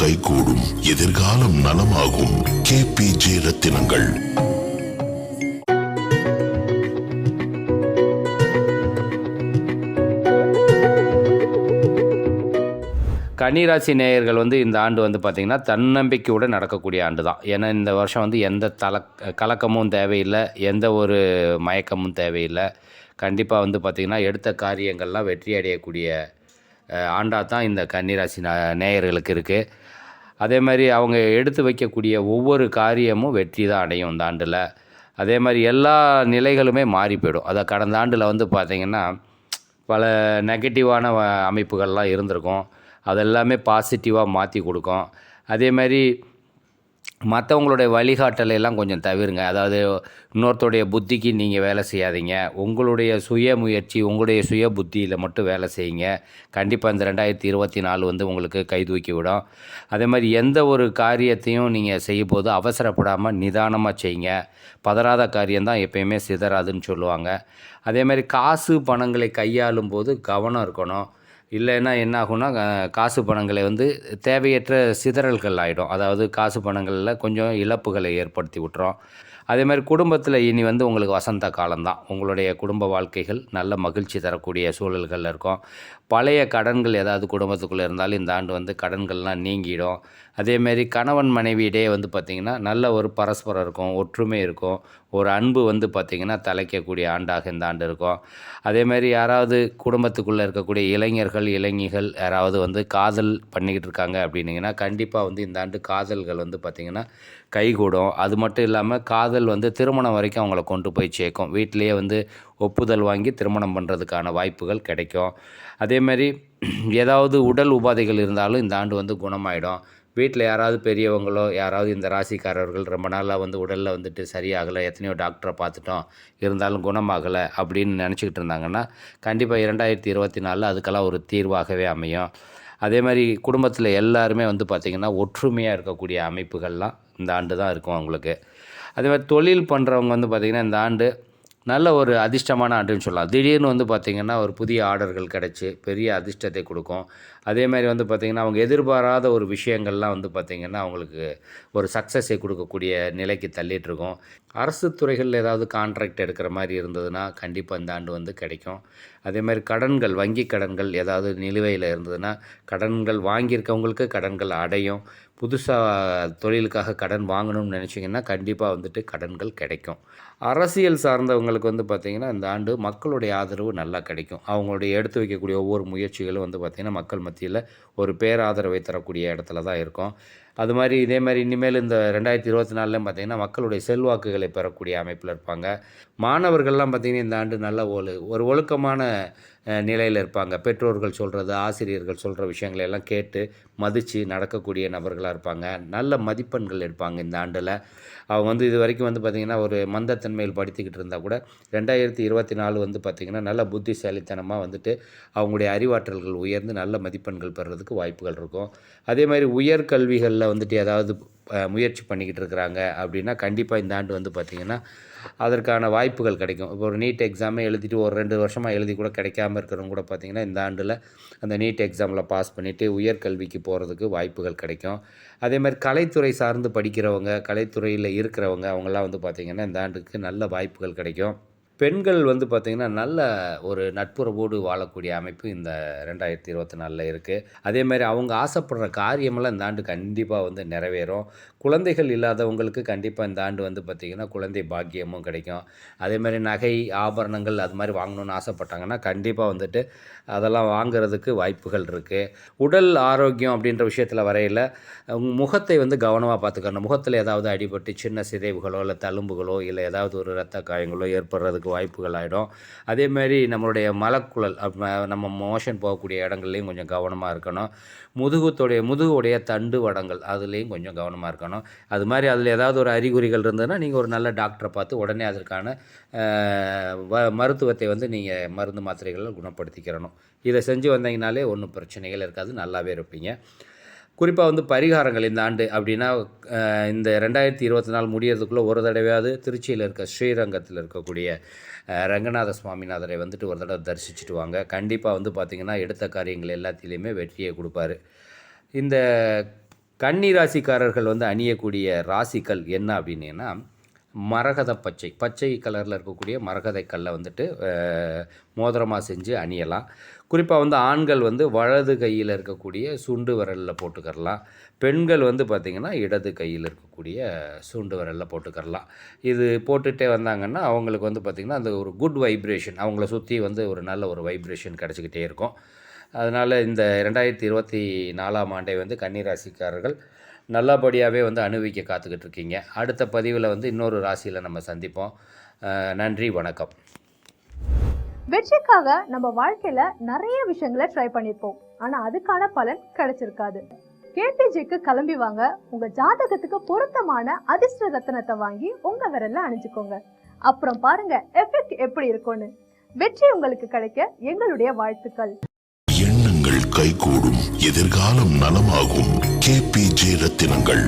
கைகூடும். எதிர்காலம் நலமாகும். கேபிஜே ரத்தினங்கள் கன்னிராசி நேயர்கள் வந்து இந்த ஆண்டு வந்து பார்த்திங்கன்னா தன்னம்பிக்கையுடன் நடக்கக்கூடிய ஆண்டு தான் ஏன்னா இந்த வருஷம் வந்து எந்த தல கலக்கமும் தேவையில்லை எந்த ஒரு மயக்கமும் தேவையில்லை. கண்டிப்பாக வந்து பார்த்திங்கன்னா எடுத்த காரியங்கள்லாம் வெற்றி அடையக்கூடிய ஆண்டாக தான் இந்த கன்னிராசி ந- நேயர்களுக்கு இருக்குது அதே மாதிரி அவங்க எடுத்து வைக்கக்கூடிய ஒவ்வொரு காரியமும் வெற்றி தான் அடையும் இந்த ஆண்டில். அதே மாதிரி எல்லா நிலைகளுமே மாறி போயிடும். அதை கடந்த ஆண்டில் வந்து பார்த்திங்கன்னா பல நெகட்டிவான வ- அமைப்புகள்லாம் இருந்திருக்கும். அதெல்லாமே பாசிட்டிவாக மாற்றி கொடுக்கும். அதே மாதிரி மற்றவங்களுடைய வழிகாட்டலை எல்லாம் கொஞ்சம் தவிருங்க. அதாவது இன்னொருத்தருடைய புத்திக்கு நீங்கள் வேலை செய்யாதீங்க. உங்களுடைய சுய முயற்சி உங்களுடைய சுய புத்தியில் மட்டும் வேலை செய்யுங்க. கண்டிப்பாக இந்த ரெண்டாயிரத்தி இருபத்தி நாலு வந்து உங்களுக்கு கை தூக்கி விடும். அதே மாதிரி எந்த ஒரு காரியத்தையும் நீங்கள் செய்யும் போது அவசரப்படாமல் நிதானமாக செய்யுங்க. பதறாத காரியம்தான் எப்பயுமே சிதறாதுன்னு சொல்லுவாங்க. அதே மாதிரி காசு பணங்களை கையாளும் போது கவனம் இருக்கணும். இல்லைன்னா என்ன ஆகும்னா காசு பணங்களை வந்து தேவையற்ற சிதறல்கள் ஆகிடும் அதாவது காசு பணங்களில் கொஞ்சம் இழப்புகளை ஏற்படுத்தி விட்டுரும். அதே மாதிரி குடும்பத்தில் இனி வந்து உங்களுக்கு வசந்த காலம்தான். உங்களுடைய குடும்ப வாழ்க்கைகள் நல்ல மகிழ்ச்சி தரக்கூடிய சூழல்களில் இருக்கும். பழைய கடன்கள் ஏதாவது குடும்பத்துக்குள்ளே இருந்தாலும் இந்த ஆண்டு வந்து கடன்கள்லாம் நீங்கிடும். அதேமாரி கணவன் மனைவியிடையே வந்து பார்த்திங்கன்னா நல்ல ஒரு பரஸ்பரம் இருக்கும் ஒற்றுமை இருக்கும். ஒரு அன்பு வந்து பார்த்திங்கன்னா தலைக்கக்கூடிய ஆண்டாக இந்த ஆண்டு இருக்கும். அதேமாரி யாராவது குடும்பத்துக்குள்ளே இருக்கக்கூடிய இளைஞர்கள் இளைஞிகள் யாராவது வந்து காதல் பண்ணிக்கிட்டு இருக்காங்க அப்படின்னீங்கன்னா கண்டிப்பாக வந்து இந்த ஆண்டு காதல்கள் வந்து பார்த்திங்கன்னா கைகூடும். அது மட்டும் இல்லாமல் காதல் வந்து திருமணம் வரைக்கும் அவங்கள கொண்டு போய் சேர்க்கும். வீட்டிலேயே வந்து ஒப்புதல் வாங்கி திருமணம் பண்ணுறதுக்கான வாய்ப்புகள் கிடைக்கும். அதேமாதிரி ஏதாவது உடல் உபாதைகள் இருந்தாலும் இந்த ஆண்டு வந்து குணமாயிடும். வீட்டில் யாராவது பெரியவங்களோ யாராவது இந்த ராசிக்காரர்கள் ரொம்ப நாளாக வந்து உடலில் வந்துட்டு சரியாகலை எத்தனையோ டாக்டரை பார்த்துட்டோம் இருந்தாலும் குணமாகலை அப்படின்னு நினச்சிக்கிட்டு இருந்தாங்கன்னா கண்டிப்பாக இரண்டாயிரத்தி இருபத்தி நாலில் அதுக்கெல்லாம் ஒரு தீர்வாகவே அமையும். அதே மாதிரி குடும்பத்தில் எல்லாருமே வந்து பார்த்திங்கன்னா ஒற்றுமையாக இருக்கக்கூடிய அமைப்புகள்லாம் இந்த ஆண்டு தான் இருக்கும் அவங்களுக்கு. அதே மாதிரி தொழில் பண்ணுறவங்க வந்து பார்த்திங்கன்னா இந்த ஆண்டு நல்ல ஒரு அதிர்ஷ்டமான ஆண்டுன்னு சொல்லலாம். திடீர்னு வந்து பார்த்திங்கன்னா ஒரு புதிய ஆர்டர்கள் கிடச்சி பெரிய அதிர்ஷ்டத்தை கொடுக்கும். அதே மாதிரி வந்து பார்த்திங்கன்னா அவங்க எதிர்பாராத ஒரு விஷயங்கள்லாம் வந்து பார்த்திங்கன்னா அவங்களுக்கு ஒரு சக்ஸஸை கொடுக்கக்கூடிய நிலைக்கு தள்ளிட்டுருக்கோம். அரசு துறைகளில் ஏதாவது கான்ட்ராக்ட் எடுக்கிற மாதிரி இருந்ததுன்னா கண்டிப்பாக இந்த ஆண்டு வந்து கிடைக்கும். அதே மாதிரி கடன்கள் வங்கி கடன்கள் ஏதாவது நிலுவையில் இருந்ததுன்னா கடன்கள் வாங்கியிருக்கவங்களுக்கு கடன்கள் அடையும். புதுசாக தொழிலுக்காக கடன் வாங்கணும்னு நினச்சிங்கன்னா கண்டிப்பாக வந்துட்டு கடன்கள் கிடைக்கும். அரசியல் சார்ந்தவங்களுக்கு வந்து பார்த்திங்கன்னா இந்த ஆண்டு மக்களுடைய ஆதரவு நல்லா கிடைக்கும். அவங்களுடைய எடுத்து வைக்கக்கூடிய ஒவ்வொரு முயற்சிகளும் வந்து பார்த்திங்கன்னா மக்கள் மத்தியில் ஒரு பேராதரவை தரக்கூடிய இடத்துல தான் இருக்கும். அது மாதிரி இதே மாதிரி இனிமேல் இந்த ரெண்டாயிரத்தி இருபத்தி நாலுலையும் பார்த்திங்கன்னா மக்களுடைய செல்வாக்குகளை பெறக்கூடிய அமைப்பில் இருப்பாங்க. மாணவர்கள்லாம் பார்த்திங்கன்னா இந்த ஆண்டு நல்ல ஒழு ஒரு ஒழுக்கமான நிலையில் இருப்பாங்க. பெற்றோர்கள் சொல்கிறது ஆசிரியர்கள் சொல்கிற விஷயங்களை எல்லாம் கேட்டு மதித்து நடக்கக்கூடிய நபர்களாக இருப்பாங்க. நல்ல மதிப்பெண்கள் எடுப்பாங்க இந்த ஆண்டில். அவங்க வந்து இது வரைக்கும் வந்து பார்த்திங்கன்னா ஒரு மந்தத்தன்மையில் படித்துக்கிட்டு இருந்தால் கூட ரெண்டாயிரத்தி இருபத்தி நாலு வந்து பார்த்திங்கன்னா நல்ல புத்திசாலித்தனமாக வந்துட்டு அவங்களுடைய அறிவாற்றல்கள் உயர்ந்து நல்ல மதிப்பெண்கள் பெறுறதுக்கு வாய்ப்புகள் இருக்கும். அதே மாதிரி உயர்கல்விகள் லெவலில் வந்துட்டு ஏதாவது முயற்சி பண்ணிக்கிட்டு இருக்கிறாங்க அப்படின்னா கண்டிப்பாக இந்த ஆண்டு வந்து பார்த்திங்கன்னா அதற்கான வாய்ப்புகள் கிடைக்கும். இப்போ ஒரு நீட் எக்ஸாமே எழுதிட்டு ஒரு ரெண்டு வருஷமாக எழுதி கூட கிடைக்காம இருக்கிறவங்க கூட பார்த்திங்கன்னா இந்த ஆண்டில் அந்த நீட் எக்ஸாமில் பாஸ் பண்ணிவிட்டு உயர்கல்விக்கு போகிறதுக்கு வாய்ப்புகள் கிடைக்கும். அதே மாதிரி கலைத்துறை சார்ந்து படிக்கிறவங்க கலைத்துறையில் இருக்கிறவங்க அவங்கெல்லாம் வந்து பார்த்திங்கன்னா இந்த ஆண்டுக்கு நல்ல வாய்ப்புகள் கிடைக்கும். பெண்கள் வந்து பார்த்திங்கன்னா நல்ல ஒரு நட்புறவோடு வாழக்கூடிய அமைப்பு இந்த ரெண்டாயிரத்தி இருபத்தி நாலில் இருக்குது அதே மாதிரி அவங்க ஆசைப்படுற காரியமெல்லாம் இந்த ஆண்டு கண்டிப்பாக வந்து நிறைவேறும். குழந்தைகள் இல்லாதவங்களுக்கு கண்டிப்பாக இந்த ஆண்டு வந்து பார்த்திங்கன்னா குழந்தை பாக்கியமும் கிடைக்கும். அதே மாதிரி நகை ஆபரணங்கள் அது மாதிரி வாங்கணும்னு ஆசைப்பட்டாங்கன்னா கண்டிப்பாக வந்துட்டு அதெல்லாம் வாங்குறதுக்கு வாய்ப்புகள் இருக்குது உடல் ஆரோக்கியம் அப்படின்ற விஷயத்தில் வரையில் முகத்தை வந்து கவனமாக பார்த்துக்கணும். முகத்தில் ஏதாவது அடிபட்டு சின்ன சிதைவுகளோ இல்லை தழும்புகளோ இல்லை ஏதாவது ஒரு இரத்த காயங்களோ ஏற்படுறதுக்கு வாய்ப்புகள் ஆகிடும் அதேமாரி நம்மளுடைய மலக்குழல் நம்ம மோஷன் போகக்கூடிய இடங்கள்லையும் கொஞ்சம் கவனமாக இருக்கணும். முதுகுத்துடைய முதுகுடைய தண்டு வடங்கள் அதுலேயும் கொஞ்சம் கவனமாக இருக்கணும். அது மாதிரி அதில் ஏதாவது ஒரு அறிகுறிகள் இருந்ததுன்னா நீங்கள் ஒரு நல்ல டாக்டரை பார்த்து உடனே அதற்கான வ மருத்துவத்தை வந்து நீங்கள் மருந்து மாத்திரைகளை குணப்படுத்திக்கிறணும். இதை செஞ்சு வந்தீங்கனாலே ஒன்றும் பிரச்சனைகள் இருக்காது. நல்லாவே இருப்பீங்க. குறிப்பாக வந்து பரிகாரங்கள் இந்த ஆண்டு அப்படின்னா இந்த ரெண்டாயிரத்தி இருபத்தி நாலு முடியறதுக்குள்ளே ஒரு தடவையாவது திருச்சியில் இருக்க ஸ்ரீரங்கத்தில் இருக்கக்கூடிய ரங்கநாத சுவாமிநாதரை வந்துட்டு ஒரு தடவை தரிசிச்சுட்டு வாங்க. கண்டிப்பாக வந்து பார்த்திங்கன்னா எடுத்த காரியங்கள் எல்லாத்திலையுமே வெற்றியை கொடுப்பாரு. இந்த கன்னி ராசிக்காரர்கள் வந்து அணியக்கூடிய ராசிகள் என்ன அப்படின்னா மரகத பச்சை. பச்சை கலரில் இருக்கக்கூடிய மரகதை கல்லை வந்துட்டு மோதிரமாக செஞ்சு அணியலாம். குறிப்பாக வந்து ஆண்கள் வந்து வலது கையில் இருக்கக்கூடிய சுண்டு விரலில் போட்டுக்கரலாம் பெண்கள் வந்து பார்த்திங்கன்னா இடது கையில் இருக்கக்கூடிய சுண்டு விரலில் போட்டுக்கரலாம் இது போட்டுகிட்டே வந்தாங்கன்னா அவங்களுக்கு வந்து பார்த்திங்கன்னா அந்த ஒரு குட் வைப்ரேஷன் அவங்கள சுற்றி வந்து ஒரு நல்ல ஒரு வைப்ரேஷன் கிடச்சிக்கிட்டே இருக்கும். அதனால் இந்த ரெண்டாயிரத்தி இருபத்தி நாலாம் ஆண்டை வந்து கன்னிராசிக்காரர்கள் நல்லபடியாகவே வந்து அனுபவிக்க காத்துக்கிட்டு இருக்கீங்க அடுத்த பதிவில் வந்து இன்னொரு ராசியில் நம்ம சந்திப்போம். நன்றி வணக்கம். வெற்றிக்காக நம்ம வாழ்க்கையில நிறைய விஷயங்களை ட்ரை பண்ணிருப்போம். ஆனா அதுக்கான பலன் கிடைச்சிருக்காது. கேபிஜிக்கு கிளம்பி வாங்க உங்க ஜாதகத்துக்கு பொருத்தமான அதிர்ஷ்ட ரத்தினத்தை வாங்கி உங்க விரல்ல அணிஞ்சுக்கோங்க. அப்புறம் பாருங்க எஃபெக்ட் எப்படி இருக்கும்னு. வெற்றி உங்களுக்கு கிடைக்க எங்களுடைய வாழ்த்துக்கள். எண்ணங்கள் கைகூடும் எதிர்காலம் நலமாகும். கேபிஜே ரத்தினங்கள்